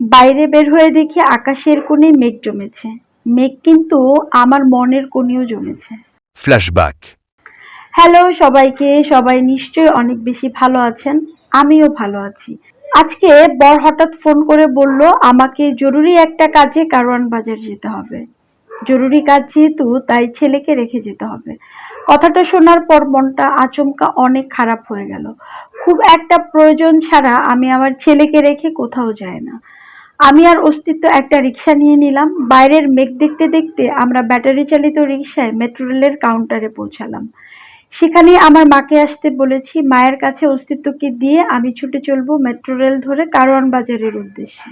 বাইরে বের হয়ে দেখি আকাশের কোণে মেঘ জমেছে। মেঘ কিন্তু আমার মনের কোণেও জমেছে। Flashback. হ্যালো সবাইকে সবাই নিশ্চয়ই অনেক বেশি ভালো আছেন। আমিও ভালো আছি। আজকে বর হঠাৎ ফোন করে বলল আমাকে জরুরি একটা কাজে কারওয়ান বাজার যেতে হবে। জরুরি কাজ যেহেতু তাই ছেলেকে রেখে যেতে হবে। কথাটা শোনার পর মনটা আচমকা অনেক খারাপ হয়ে গেল। খুব একটা প্রয়োজন ছাড়া আমি আমার ছেলেকে রেখে কোথাও যাই না। আমি আর অস্তিত্ব একটা রিক্সা নিয়ে নিলাম। বাইরের মেঘ দেখতে দেখতে আমরা ব্যাটারি চালিত রিক্সায় মেট্রো রেলের কাউন্টারে পৌঁছালাম। সেখানে আমার মাকে আসতে বলেছি, মায়ের কাছে অস্তিত্বকে দিয়ে আমি ছুটে চলবো মেট্রো রেল ধরে কারওয়ান বাজারের উদ্দেশ্যে।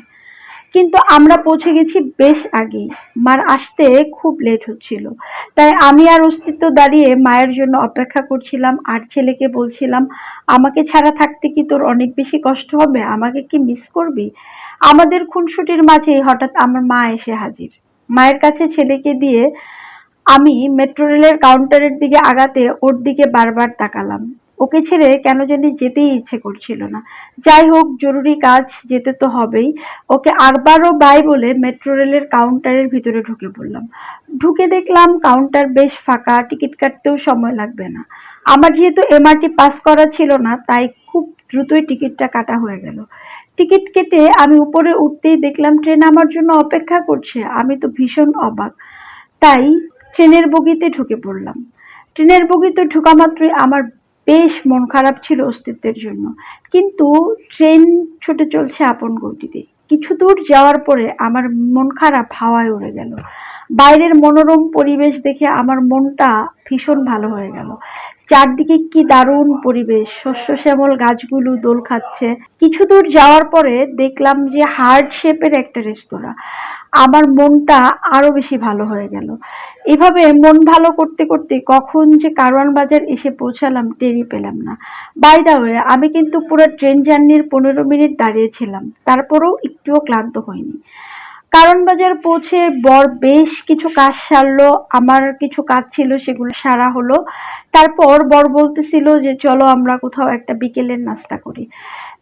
কিন্তু আমরা পৌঁছে গেছি বেশ আগেই। মার আসতে খুব লেট হচ্ছিল। তাই আমি আর অস্তিত্ব দাঁড়িয়ে মায়ের জন্য অপেক্ষা করছিলাম, আর ছেলেকে বলছিলাম, আমাকে ছাড়া থাকতে কি তোর অনেক বেশি কষ্ট হবে? আমাকে কি মিস করবি? আমাদের খুনসুটির মাঝেই হঠাৎ আমার মা এসে হাজির। মায়ের কাছে ছেলেকে দিয়ে আমি মেট্রো রেলের কাউন্টারের দিকে আগাতে ওর দিকে বারবার তাকালাম। ওকে ছেড়ে কেন জানি যেতেই ইচ্ছে করছিল না। যাই হোক, জরুরি কাজ যেতে তো হবেই। ওকে আরবারও বাই বলে মেট্রো রেলের কাউন্টারের ভিতরে ঢুকে পড়লাম। ঢুকে দেখলাম কাউন্টার বেশ ফাঁকা টিকিট কাটতেও সময় লাগবে না। আমার যেহেতু এমআরটি পাস করা ছিল না, তাই খুব দ্রুতই টিকিটটা কাটা হয়ে গেল। টিকিট কেটে আমি উপরে উঠতেই দেখলাম ট্রেন আমার জন্য অপেক্ষা করছে। আমি তো ভীষণ অবাক। তাই ট্রেনের বগিতে ঢুকে পড়লাম। ট্রেনের বগিতে ঢোকা মাত্রই আমার বেশ মন খারাপ ছিল অস্তিত্বের জন্য। কিন্তু ট্রেন ছুটে চলছে আপন গতিতে। কিছু দূর যাওয়ার পরে আমার মন খারাপ হাওয়ায় উড়ে গেল। বাইরের মনোরম পরিবেশ দেখে আমার মনটা ভীষণ ভালো হয়ে গেল। চারদিকে কি দারুণ পরিবেশ। শস্য শ্যামল গাছগুলো দোল খাচ্ছে। কিছু দূর যাওয়ার পরে দেখলাম যে হার্ট শেপের একটা রেস্তোরাঁ। আমার মনটা আরও বেশি ভালো হয়ে গেল। এভাবে মন ভালো করতে করতে কখন যে কারওয়ান বাজার এসে পৌঁছালাম টেরি পেলাম না। বাই দা ওয়ে আমি কিন্তু পুরো ট্রেন জার্নির পনেরো মিনিট দাঁড়িয়েছিলাম তারপরেও একটুও ক্লান্ত হয়নি কারণ বাজার পৌঁছে বর বেশ কিছু কাজ সারলো, আমার কিছু কাজ ছিল সেগুলো সারা হলো। তারপর বর বলতেছিল যে, চলো আমরা কোথাও একটা বিকেলের নাস্তা করি।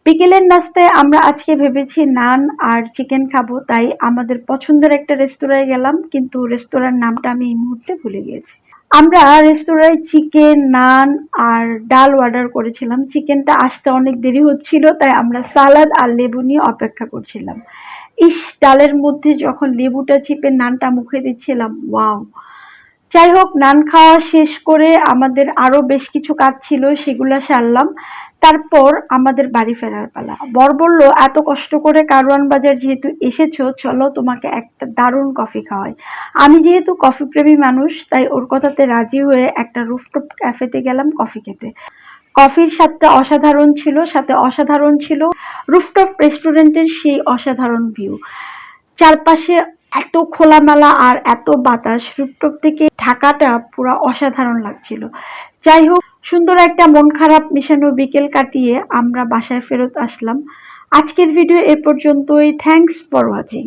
বিকেলের নাস্তায় আমরা আজকে ভেবেছি নান আর চিকেন খাব, তাই আমাদের পছন্দের একটা রেস্তোরাঁয় গেলাম, কিন্তু রেস্তোরাঁর নামটা আমি এই মুহূর্তে ভুলে গিয়েছি। আমরা রেস্তোরাঁয় চিকেন, নান আর ডাল অর্ডার করেছিলাম। চিকেনটা আসতে অনেক দেরি হচ্ছিল, তাই আমরা সালাদ আর লেবু নিয়ে অপেক্ষা করছিলাম। ইস, ডালের মধ্যে যখন লেবুটা চিপে নানটা মুখে দিচ্ছিলাম, ওয়াও। যাই হোক, নান খাওয়া শেষ করে আমাদের আরও বেশ কিছু কাজ ছিল, সেগুলো সারলাম। তারপর আমাদের বাড়ি ফেরার পালা। বর বলল, এত কষ্ট করে কারওয়ান বাজার যেহেতু এসেছ, চলো তোমাকে একটা দারুণ কফি খাওয়াই। আমি যেহেতু কফি প্রেমী মানুষ, তাই ওর কথাতে রাজি হয়ে একটা রুফটপ ক্যাফেতে গেলাম কফি খেতে। কফির স্বাদটা অসাধারণ ছিল, সাথে অসাধারণ ছিল রুফটপ রেস্টুরেন্টের সেই অসাধারণ ভিউ চারপাশে এত খোলামেলা আর এত বাতাস রুফটপ থেকে ঢাকাটা পুরো অসাধারণ লাগছিল। যাই হোক, সুন্দর একটা মন খারাপ মেশানো বিকেল কাটিয়ে আমরা বাসায় ফেরত আসলাম। আজকের ভিডিও এ পর্যন্তই। Thanks for watching